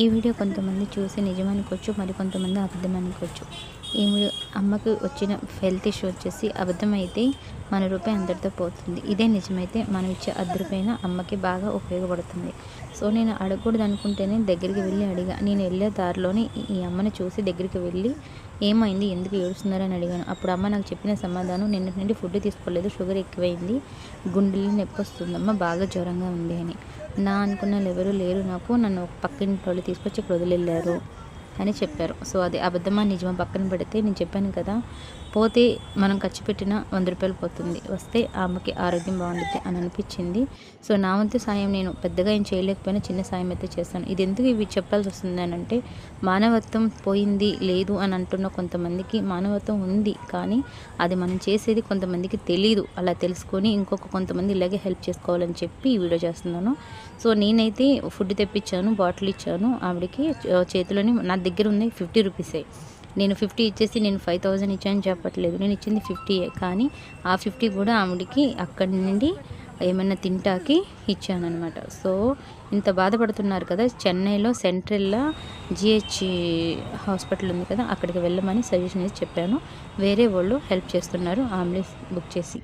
ఈ వీడియో కొంతమంది చూసి నిజమనుకోవచ్చు మరి కొంతమంది అబద్ధం అనుకోవచ్చు ఈ అమ్మకి అమ్మకు వచ్చిన హెల్త్ ఇష్యూ వచ్చేసి అబద్ధమైతే మన రూపాయి అందరితో పోతుంది. ఇదే నిజమైతే మనం ఇచ్చే అర్ధ రూపాయిన అమ్మకి బాగా ఉపయోగపడుతుంది. సో నేను అడగకూడదు అనుకుంటేనే దగ్గరికి వెళ్ళి అడిగా. నేను వెళ్ళే దారిలోనే ఈ- ఈ అమ్మని చూసి దగ్గరికి వెళ్ళి ఏమైంది ఎందుకు ఏడుస్తున్నారని అడిగాను. అప్పుడు అమ్మ నాకు చెప్పిన సమాధానం నిన్నటి నుండి ఫుడ్ తీసుకోలేదు షుగర్ ఎక్కువైంది గుండెలు నొప్పి వస్తుందమ్మ బాగా జ్వరంగా ఉంది అని. నా అనుకున్న వాళ్ళు ఎవరు లేరు నాకు. నన్ను పక్కింటి వాళ్ళు తీసుకొచ్చి ఇక్కడ వదిలేళ్ళారు అని చెప్పారు. సో అది అబద్ధమా నిజమా పక్కన పెడితే నేను చెప్పాను కదా పోతే మనం ఖర్చు పెట్టిన వంద రూపాయలు పోతుంది. వస్తే ఆమెకి ఆరోగ్యం బాగుంటుంది అని అనిపించింది. సో నా వంతు సాయం నేను పెద్దగా ఏం చేయలేకపోయినా చిన్న సాయం అయితే చేస్తాను. ఇది ఎందుకు ఇవి చెప్పాల్సి వస్తుంది అని అంటే మానవత్వం పోయింది లేదు అని అంటున్న కొంతమందికి మానవత్వం ఉంది కానీ అది మనం చేసేది కొంతమందికి తెలియదు అలా తెలుసుకొని ఇంకొక కొంతమంది ఇలాగే హెల్ప్ చేసుకోవాలని చెప్పి ఈ వీడియో చేస్తున్నాను. సో నేనైతే ఫుడ్ తెప్పించాను బాటిల్ ఇచ్చాను. ఆవిడకి చేతిలోని నా దగ్గర ఉంది ఫిఫ్టీ రూపీసే. నేను ఫిఫ్టీ ఇచ్చేసి నేను ఫైవ్ థౌజండ్ ఇచ్చాను చెప్పట్లేదు. నేను ఇచ్చింది ఫిఫ్టీయే కానీ ఆ ఫిఫ్టీ కూడా ఆవిడకి అక్కడి నుండి ఏమైనా తింటాకి ఇచ్చానమాట సో ఇంత బాధపడుతున్నారు కదా చెన్నైలో సెంట్రల్లో జిహెచ్ హాస్పిటల్ ఉంది కదా అక్కడికి వెళ్ళమని సజెషన్ ఇచ్చి చెప్పాను. వేరే వాళ్ళు హెల్ప్ చేస్తున్నారు అంబులెన్స్ బుక్ చేసి.